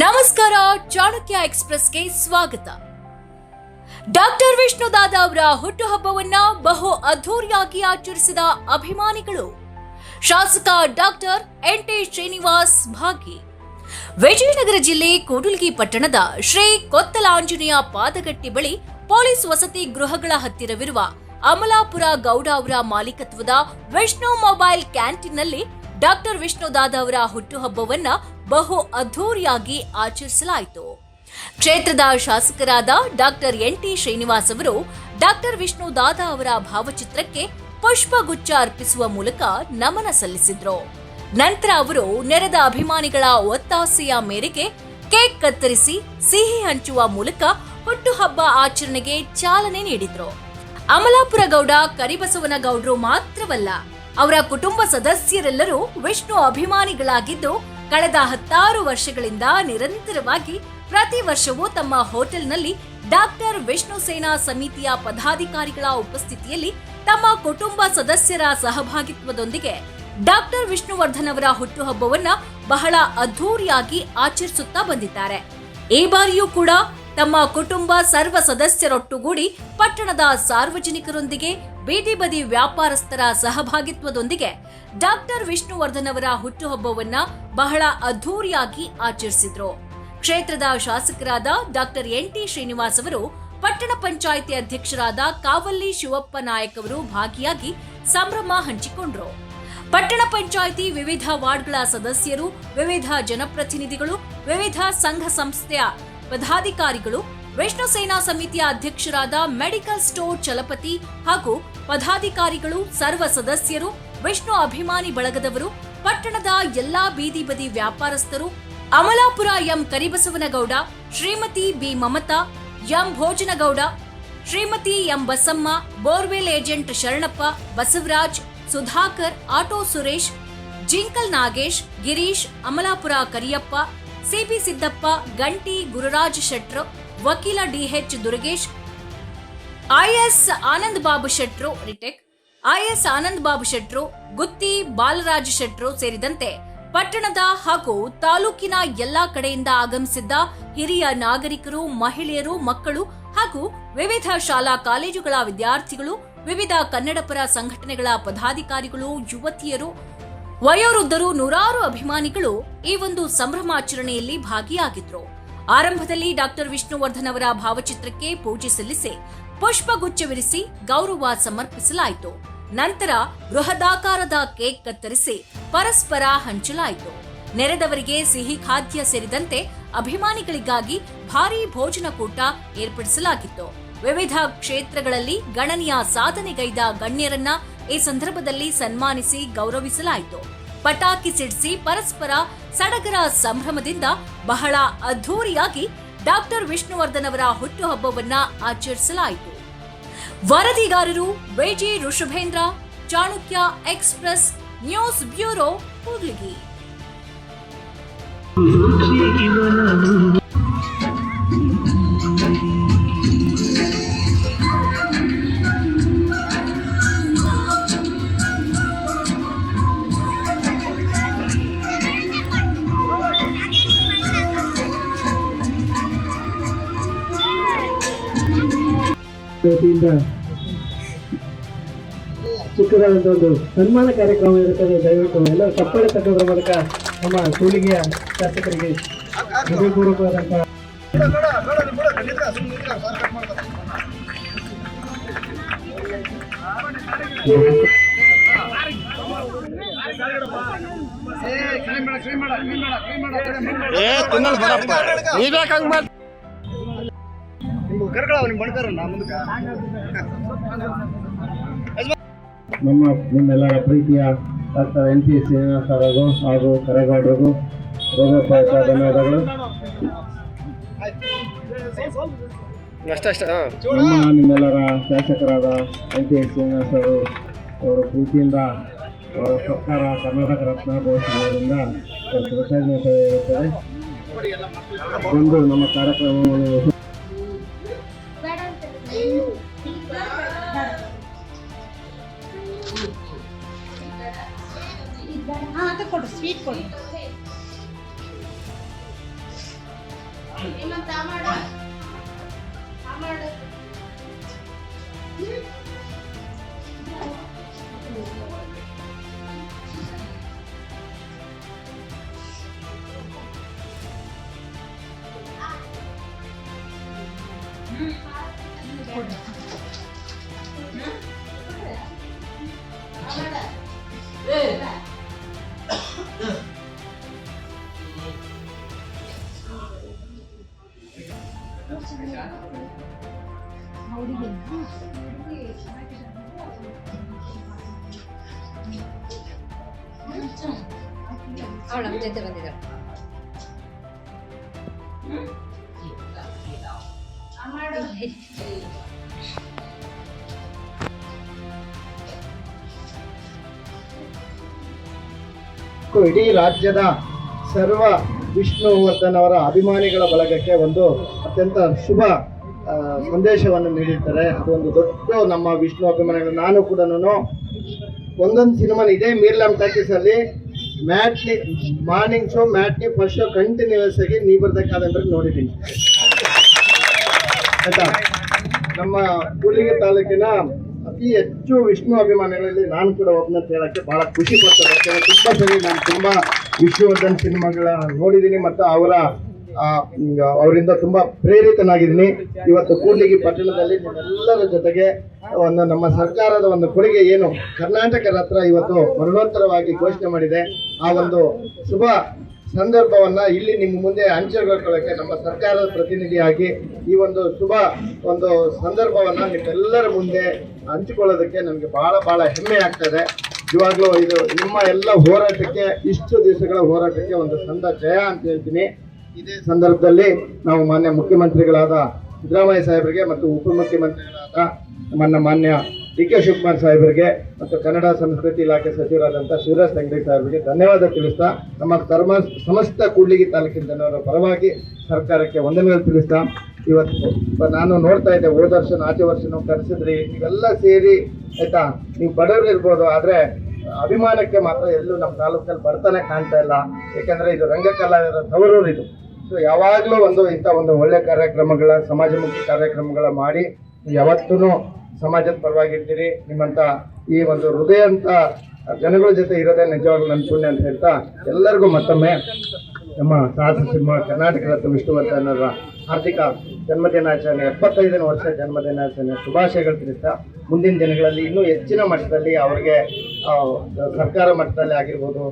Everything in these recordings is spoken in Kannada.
ನಮಸ್ಕಾರ, ಚಾಣಕ್ಯ ಎಕ್ಸ್ಪ್ರೆಸ್ಗೆ ಸ್ವಾಗತ. ಡಾಕ್ಟರ್ ವಿಷ್ಣು ದಾದಾ ಅವರ ಹುಟ್ಟುಹಬ್ಬವನ್ನ ಬಹು ಅದ್ಧೂರಿಯಾಗಿ ಆಚರಿಸಿದ ಅಭಿಮಾನಿಗಳು, ಶಾಸಕ ಡಾಕ್ಟರ್ ಎನ್ ಟಿ ಶ್ರೀನಿವಾಸ್ ಭಾಗಿ, ವಿಜಯನಗರ ಜಿಲ್ಲೆ ಕೂಡಲ್ಗಿ ಪಟ್ಟಣದ ಶ್ರೀ ಕೊತ್ತಲಾಂಜನೇಯ ಪಾದಗಟ್ಟಿ ಬಳಿ ಪೊಲೀಸ್ ವಸತಿ ಗೃಹಗಳ ಹತ್ತಿರವಿರುವ ಅಮಲಾಪುರ ಗೌಡ ಅವರ ಮಾಲೀಕತ್ವದ ವಿಷ್ಣು ಮೊಬೈಲ್ ಕ್ಯಾಂಟೀನ್ನಲ್ಲಿ ಡಾಕ್ಟರ್ ವಿಷ್ಣುದಾದ ಅವರ ಹುಟ್ಟುಹಬ್ಬವನ್ನ ಬಹು ಅದ್ಧೂರಿಯಾಗಿ ಆಚರಿಸಲಾಯಿತು. ಕ್ಷೇತ್ರದ ಶಾಸಕರಾದ ಡಾಕ್ಟರ್ ಎನ್ ಟಿ ಶ್ರೀನಿವಾಸ್ ಅವರು ಡಾಕ್ಟರ್ ವಿಷ್ಣು ದಾದ ಅವರ ಭಾವಚಿತ್ರಕ್ಕೆ ಪುಷ್ಪಗುಚ್ಛ ಅರ್ಪಿಸುವ ಮೂಲಕ ನಮನ ಸಲ್ಲಿಸಿದ್ರು. ನಂತರ ಅವರು ನೆರೆದ ಅಭಿಮಾನಿಗಳ ಒತ್ತಾಸೆಯ ಮೇರೆಗೆ ಕೇಕ್ ಕತ್ತರಿಸಿ ಸಿಹಿ ಹಂಚುವ ಮೂಲಕ ಹುಟ್ಟುಹಬ್ಬ ಆಚರಣೆಗೆ ಚಾಲನೆ ನೀಡಿದ್ರು. ಅಮಲಾಪುರ ಗೌಡ ಕರಿಬಸವನ ಗೌಡ್ರು ಮಾತ್ರವಲ್ಲ ಅವರ ಕುಟುಂಬ ಸದಸ್ಯರೆಲ್ಲರೂ ವಿಷ್ಣು ಅಭಿಮಾನಿಗಳಾಗಿದ್ದು ಕಳೆದ ಹತ್ತಾರು ವರ್ಷಗಳಿಂದ ನಿರಂತರವಾಗಿ ಪ್ರತಿ ವರ್ಷವೂ ತಮ್ಮ ಹೋಟೆಲ್ನಲ್ಲಿ ಡಾಕ್ಟರ್ ವಿಷ್ಣು ಸೇನಾ ಸಮಿತಿಯ ಪದಾಧಿಕಾರಿಗಳ ಉಪಸ್ಥಿತಿಯಲ್ಲಿ ತಮ್ಮ ಕುಟುಂಬ ಸದಸ್ಯರ ಸಹಭಾಗಿತ್ವದೊಂದಿಗೆ ಡಾಕ್ಟರ್ ವಿಷ್ಣುವರ್ಧನ್ ಅವರ ಹುಟ್ಟುಹಬ್ಬವನ್ನ ಬಹಳ ಅದ್ಧೂರಿಯಾಗಿ ಆಚರಿಸುತ್ತಾ ಬಂದಿದ್ದಾರೆ. ಈ ಬಾರಿಯೂ ಕೂಡ ತಮ್ಮ ಕುಟುಂಬ ಸರ್ವ ಸದಸ್ಯರೊಟ್ಟುಗೂಡಿ ಪಟ್ಟಣದ ಸಾರ್ವಜನಿಕರೊಂದಿಗೆ ಬೀದಿ ಬದಿ ವ್ಯಾಪಾರಸ್ಥರ ಸಹಭಾಗಿತ್ವದೊಂದಿಗೆ ಡಾಕ್ಟರ್ ವಿಷ್ಣುವರ್ಧನ್ ಅವರ ಹುಟ್ಟುಹಬ್ಬವನ್ನ ಬಹಳ ಅದ್ಧೂರಿಯಾಗಿ ಆಚರಿಸಿದ್ರು. ಕ್ಷೇತ್ರದ ಶಾಸಕರಾದ ಡಾಕ್ಟರ್ ಎನ್ ಟಿ ಶ್ರೀನಿವಾಸ್ ಅವರು, ಪಟ್ಟಣ ಪಂಚಾಯಿತಿ ಅಧ್ಯಕ್ಷರಾದ ಕಾವಲ್ಲಿ ಶಿವಪ್ಪ ನಾಯಕ್ ಅವರು ಭಾಗಿಯಾಗಿ ಸಂಭ್ರಮ ಹಂಚಿಕೊಂಡ್ರು. ಪಟ್ಟಣ ಪಂಚಾಯಿತಿ ವಿವಿಧ ವಾರ್ಡ್ಗಳ ಸದಸ್ಯರು, ವಿವಿಧ ಜನಪ್ರತಿನಿಧಿಗಳು, ವಿವಿಧ ಸಂಘ ಸಂಸ್ಥೆಯ ಪದಾಧಿಕಾರಿಗಳು ವಿಷ್ಣು ಸೇನಾ ಸಮಿತಿಯ ಅಧ್ಯಕ್ಷರಾದ ಮೆಡಿಕಲ್ ಸ್ಟೋರ್ ಚಲಪತಿ ಹಾಗೂ ಪದಾಧಿಕಾರಿಗಳು, ಸರ್ವ ಸದಸ್ಯರು, ವಿಷ್ಣು ಅಭಿಮಾನಿ ಬಳಗದವರು, ಪಟ್ಟಣದ ಎಲ್ಲಾ ಬೀದಿ ಬದಿ ವ್ಯಾಪಾರಸ್ಥರು, Amalapura M Karibasavanagowda, Shrimati B Mamata, M Bhojanagowda, Shrimati M Basamma, borewell agent Sharanappa, Basavaraj, Sudhakar, auto Suresh, Jinkal Nagesh, Girish, Amalapura Kariyappa C B Siddappa, Ganti Gururaj Shettar ವಕೀಲ ಡಿಎಚ್ ದುರ್ಗೇಶ್ ಐಎಸ್ ಆನಂದ್ ಬಾಬು ಶೆಟ್ರು, ರಿಟೆಕ್ ಐಎಸ್ ಆನಂದ್ ಬಾಬು ಶೆಟ್ರು, ಗುತ್ತಿ ಬಾಲರಾಜ್ ಶೆಟ್ರು ಸೇರಿದಂತೆ ಪಟ್ಟಣದ ಹಾಗೂ ತಾಲೂಕಿನ ಎಲ್ಲಾ ಕಡೆಯಿಂದ ಆಗಮಿಸಿದ್ದ ಹಿರಿಯ ನಾಗರಿಕರು, ಮಹಿಳೆಯರು, ಮಕ್ಕಳು ಹಾಗೂ ವಿವಿಧ ಶಾಲಾ ಕಾಲೇಜುಗಳ ವಿದ್ಯಾರ್ಥಿಗಳು, ವಿವಿಧ ಕನ್ನಡಪರ ಸಂಘಟನೆಗಳ ಪದಾಧಿಕಾರಿಗಳು, ಯುವತಿಯರು, ವಯೋವೃದ್ಧರು ನೂರಾರು ಅಭಿಮಾನಿಗಳು ಈ ಒಂದು ಸಂಭ್ರಮಾಚರಣೆಯಲ್ಲಿ ಭಾಗಿಯಾಗಿದ್ರು. ಆರಂಭದಲ್ಲಿ ಡಾಕ್ಟರ್ ವಿಷ್ಣುವರ್ಧನ್ ಅವರ ಭಾವಚಿತ್ರಕ್ಕೆ ಪೂಜೆ ಸಲ್ಲಿಸಿ ಪುಷ್ಪಗುಚ್ಛವಿರಿಸಿ ಗೌರವ ಸಮರ್ಪಿಸಲಾಯಿತು. ನಂತರ ಬೃಹದಾಕಾರದ ಕೇಕ್ ಕತ್ತರಿಸಿ ಪರಸ್ಪರ ಹಂಚಲಾಯಿತು. ನೆರೆದವರಿಗೆ ಸಿಹಿ ಖಾದ್ಯ ಸೇರಿದಂತೆ ಅಭಿಮಾನಿಗಳಿಗಾಗಿ ಭಾರೀ ಭೋಜನ ಕೂಟ ಏರ್ಪಡಿಸಲಾಗಿತ್ತು. ವಿವಿಧ ಕ್ಷೇತ್ರಗಳಲ್ಲಿ ಗಣನೀಯ ಸಾಧನೆಗೈದ ಗಣ್ಯರನ್ನ ಈ ಸಂದರ್ಭದಲ್ಲಿ ಸನ್ಮಾನಿಸಿ ಗೌರವಿಸಲಾಯಿತು. ಪಟಾಕಿ ಸಿಡಿಸಿ ಪರಸ್ಪರ ಸಡಗರ ಸಂಭ್ರಮದಿಂದ ಬಹಳ ಅದ್ಧೂರಿಯಾಗಿ ಡಾಕ್ಟರ್ ವಿಷ್ಣುವರ್ಧನ್ ಅವರ ಹುಟ್ಟುಹಬ್ಬವನ್ನ ಆಚರಿಸಲಾಯಿತು. ವರದಿಗಾರರು V G Rishabhendra, Chanakya express, news bureau Kudligi ವತಿಯಿಂದ ಚಿಕ್ಕದಾದಂಥ ಒಂದು ಸನ್ಮಾನ ಕಾರ್ಯಕ್ರಮ ಇರುತ್ತದೆ. ದಯವಿಟ್ಟು ಎಲ್ಲ ಚಪ್ಪಾಳೆ ತಟ್ಟೋದ್ರ ಮೂಲಕ ನಮ್ಮ ಕೂಲಿಗೆಯ ಶಾಸಕರಿಗೆ ಹೃದಯಪೂರ್ವಕವಾದಂಥ ಏ ತಿನ್ನಲ್ ಬರಪ್ಪ. ನೀವ್ಯಾಕೆ ಹಂಗ್ ಮಾಡ್ ನಮ್ಮ ನಿಮ್ಮೆಲ್ಲರ ಪ್ರೀತಿಯ ಡಾಕ್ಟರ್ ಎನ್ ಪಿ ಶ್ರೀನಿವಾಸ ಅವರಿಗೂ ಹಾಗೂ ಕರೆಗೌಡರಿಗೂ ರೋಗಪ್ಪ ಧನ್ಯವಾದಗಳು ನಮ್ಮ ನಿಮ್ಮೆಲ್ಲರ ಶಾಸಕರಾದ ಎನ್ ಟಿ ಶ್ರೀನಿವಾಸ ಅವರು ಅವರ ಪ್ರೀತಿಯಿಂದ ಅವರ ಸರ್ಕಾರ ಕರ್ನಾಟಕ ರತ್ನ ಘೋಷಿಸುವುದರಿಂದ ಅವರ ಕೃತಜ್ಞತೆ ಇರುತ್ತದೆ. ಒಂದು ನಮ್ಮ ಕಾರ್ಯಕ್ರಮವನ್ನು ಹಾಂ ಅದು ಕೊಡು ಸ್ವೀಟ್ ಕೊಡು ನಮ್ಮ ಜೊತೆ ಇಡೀ ರಾಜ್ಯದ ಸರ್ವ ವಿಷ್ಣುವರ್ಧನ್ ಅವರ ಅಭಿಮಾನಿಗಳ ಬಳಗಕ್ಕೆ ಒಂದು ಅತ್ಯಂತ ಶುಭ ಸಂದೇಶವನ್ನು ನೀಡಿರ್ತಾರೆ ಅದೊಂದು ದೊಡ್ಡ ನಮ್ಮ ವಿಷ್ಣು ಅಭಿಮಾನಿಗಳು, ನಾನು ಕೂಡ ಒಂದೊಂದು ಸಿನಿಮಾ ಇದೇ ಮೀರ್ಲಾಮ್ ಟಾಕೀಸ್ ಅಲ್ಲಿ matinee morning show matinee first show continuous ಆಗಿ ನೀ ಬರ್ದ ಕಾದಂಬರಿ ನೋಡಿದ್ದೀನಿ. ಆಯ್ತಾ? ನಮ್ಮ ಕೂಲಿಗೆ ತಾಲೂಕಿನ ಅತಿ ಹೆಚ್ಚು ವಿಷ್ಣು ಅಭಿಮಾನಿಗಳಲ್ಲಿ ನಾನು ಕೂಡ ಒಬ್ಬನಂತ ಹೇಳಕ್ಕೆ ಬಹಳ ಖುಷಿ ಪಡ್ತಾರೆ ಯಾಕಂದರೆ ತುಂಬಾ ಸರಿ ನಾನು ತುಂಬಾ ವಿಷ್ಣುವರ್ಧನ್ ಸಿನಿಮಾಗಳ ನೋಡಿದ್ದೀನಿ ಮತ್ತು ಅವರ ಅವರಿಂದ ತುಂಬಾ ಪ್ರೇರಿತನಾಗಿದ್ದೀನಿ. ಇವತ್ತು ಕೂಡ್ಲಿಗಿ ಪಟ್ಟಣದಲ್ಲಿ ನಿಮ್ಮೆಲ್ಲರ ಜೊತೆಗೆ ಒಂದು ನಮ್ಮ ಸರ್ಕಾರದ ಒಂದು ಕೊಡುಗೆ ಏನು, ಕರ್ನಾಟಕ ರತ್ನ ಇವತ್ತು ಮರಣೋತ್ತರವಾಗಿ ಘೋಷಣೆ ಮಾಡಿದೆ. ಆ ಒಂದು ಶುಭ ಸಂದರ್ಭವನ್ನ ಇಲ್ಲಿ ನಿಮ್ಮ ಮುಂದೆ ಹಂಚಿಕೊಳ್ಳಕ್ಕೆ ನಮ್ಮ ಸರ್ಕಾರದ ಪ್ರತಿನಿಧಿಯಾಗಿ ಈ ಒಂದು ಶುಭ ಒಂದು ಸಂದರ್ಭವನ್ನ ನಿಮ್ಮೆಲ್ಲರ ಮುಂದೆ ಹಂಚಿಕೊಳ್ಳೋದಕ್ಕೆ ನನಗೆ ಬಹಳ ಬಹಳ ಹೆಮ್ಮೆ ಆಗ್ತದೆ. ಇವಾಗಲೂ ಇದು ನಿಮ್ಮ ಎಲ್ಲ ಹೋರಾಟಕ್ಕೆ, ಇಷ್ಟು ದಿವಸಗಳ ಹೋರಾಟಕ್ಕೆ ಒಂದು ಸಂದ ಜಯ ಅಂತ ಹೇಳ್ತೀನಿ. ಇದೇ ಸಂದರ್ಭದಲ್ಲಿ ನಾವು ಮಾನ್ಯ ಮುಖ್ಯಮಂತ್ರಿಗಳಾದ ಸಿದ್ದರಾಮಯ್ಯ ಸಾಹೇಬರಿಗೆ ಮತ್ತು ಉಪಮುಖ್ಯಮಂತ್ರಿಗಳಾದ ನಮ್ಮ ಮಾನ್ಯ ಡಿ ಕೆ ಶಿವಕುಮಾರ್ ಸಾಹೇಬರಿಗೆ ಮತ್ತು ಕನ್ನಡ ಸಂಸ್ಕೃತಿ ಇಲಾಖೆ ಸಚಿವರಾದಂಥ ಶಿವರಾಜ್ ತಂಗಡಿ ಸಾಹೇಬರಿಗೆ ಧನ್ಯವಾದ ತಿಳಿಸ್ತಾ, ನಮ್ಮ ಸರ್ಮ ಸಮಸ್ತ ಕೂಡ್ಲಿಗಿ ತಾಲೂಕಿನ ಜನರ ಪರವಾಗಿ ಸರ್ಕಾರಕ್ಕೆ ವಂದನೆಗಳು ತಿಳಿಸ್ತಾ, ಇವತ್ತು ನಾನು ನೋಡ್ತಾ ಇದ್ದೆ, ಹೋದ ವರ್ಷ ಆಚೆ ವರ್ಷನೂ ಕರೆಸಿದ್ರಿ, ನೀವೆಲ್ಲ ಸೇರಿ, ಆಯಿತಾ, ನೀವು ಬಡವರು ಇರ್ಬೋದು, ಆದರೆ ಅಭಿಮಾನಕ್ಕೆ ಮಾತ್ರ ಎಲ್ಲೂ ನಮ್ಮ ತಾಲೂಕಲ್ಲಿ ಬರ್ತಾನೆ ಕಾಣ್ತಾ ಇಲ್ಲ. ಯಾಕಂದ್ರೆ ಇದು ರಂಗಕಲಾವಿದರ ತವರೂರು ಇದು. ಸೊ ಯಾವಾಗಲೂ ಒಂದು ಇಂಥ ಒಂದು ಒಳ್ಳೆ ಕಾರ್ಯಕ್ರಮಗಳ, ಸಮಾಜಮುಖಿ ಕಾರ್ಯಕ್ರಮಗಳ ಮಾಡಿ ಯಾವತ್ತೂ ಸಮಾಜದ ಪರವಾಗಿರ್ತೀರಿ. ನಿಮ್ಮಂಥ ಈ ಒಂದು ಹೃದಯ ಅಂತ ಜನಗಳ ಜೊತೆ ಇರೋದೇ ನಿಜವಾಗ್ಲೂ ನನ್ನ ಪುಣ್ಯ ಅಂತ ಹೇಳ್ತಾ ಎಲ್ಲರಿಗೂ ಮತ್ತೊಮ್ಮೆ ನಮ್ಮ ಸಾಹಸ ಸಿಂಹ ಕರ್ನಾಟಕ ರತ್ನ ವಿಷ್ಣುವರ್ಧನರ ಹಾರ್ದಿಕ ಜನ್ಮದಿನಾಚರಣೆ, ಎಪ್ಪತ್ತೈದನೇ ವರ್ಷ ಜನ್ಮದಿನಾಚರಣೆ ಶುಭಾಶಯಗಳು ತಿಳಿಸ್ತಾ, ಮುಂದಿನ ದಿನಗಳಲ್ಲಿ ಇನ್ನೂ ಹೆಚ್ಚಿನ ಮಟ್ಟದಲ್ಲಿ ಅವರಿಗೆ ಸರ್ಕಾರ ಮಟ್ಟದಲ್ಲಿ ಆಗಿರ್ಬೋದು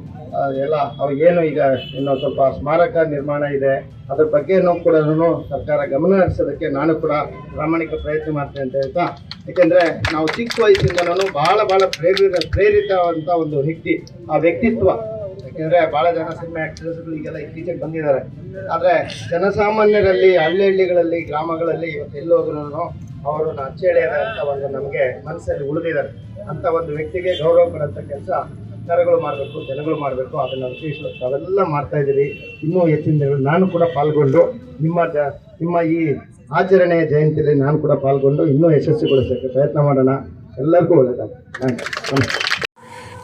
ಎಲ್ಲ ಅವ್ರಿಗೇನು ಈಗ ಇನ್ನು ಸ್ವಲ್ಪ ಸ್ಮಾರಕ ನಿರ್ಮಾಣ ಇದೆ, ಅದ್ರ ಬಗ್ಗೆನೂ ಕೂಡ ಸರ್ಕಾರ ಗಮನ ಹರಿಸೋದಕ್ಕೆ ನಾನು ಕೂಡ ಪ್ರಾಮಾಣಿಕ ಪ್ರಯತ್ನ ಮಾಡ್ತೇನೆ ಅಂತ ಹೇಳ್ತಾ, ಯಾಕೆಂದರೆ ನಾವು ಚಿಕ್ಕ ವಯಸ್ಸಿಂದನೂ ಬಹಳ ಬಹಳ ಪ್ರೇರಿತ ಪ್ರೇರಿತವಂತ ಒಂದು ವ್ಯಕ್ತಿ, ಆ ವ್ಯಕ್ತಿತ್ವ ಯಾಕೆಂದ್ರೆ ಬಹಳ ಜನ ಸಿನಿಮಾ ಆಕ್ಟರ್ಸ್ಗಳು ಈಗೆಲ್ಲ ಇತ್ತೀಚೆಗೆ ಬಂದಿದ್ದಾರೆ. ಆದ್ರೆ ಜನಸಾಮಾನ್ಯರಲ್ಲಿ ಹಳ್ಳಿ ಹಳ್ಳಿಗಳಲ್ಲಿ ಗ್ರಾಮಗಳಲ್ಲಿ ಇವತ್ತು ಎಲ್ಲೋದ್ರೂ ಅವರು ಅಚ್ಚೇಳಿಯರ ಅಂತ ಒಂದು ನಮಗೆ ಮನಸ್ಸಲ್ಲಿ ಉಳಿದಿದ್ದಾರೆ ಅಂತ ಒಂದು ವ್ಯಕ್ತಿಗೆ ಗೌರವ ಕೊಡೋಂಥ ಕೆಲಸ ಸರ್ಕಾರಗಳು ಮಾಡಬೇಕು, ಜನಗಳು ಮಾಡಬೇಕು, ಅದನ್ನ ವಿಶೇಷವಾಗಿ ಅವೆಲ್ಲ ಮಾಡ್ತಾ ಇದ್ದೀವಿ ಇನ್ನೂ ಹೆಚ್ಚಿನ ನಾನು ಕೂಡ ಪಾಲ್ಗೊಂಡು ನಿಮ್ಮ ಜ, ನಿಮ್ಮ ಈ ಆಚರಣೆಯ ಜಯಂತಿಯಲ್ಲಿ ನಾನು ಕೂಡ ಪಾಲ್ಗೊಂಡು ಇನ್ನೂ ಯಶಸ್ವಿಗೊಳಿಸೋಕ್ಕೆ ಪ್ರಯತ್ನ ಮಾಡೋಣ. ಎಲ್ಲರಿಗೂ ಒಳ್ಳೆಯದಾಗಲಿ ಥ್ಯಾಂಕ್ ಯು.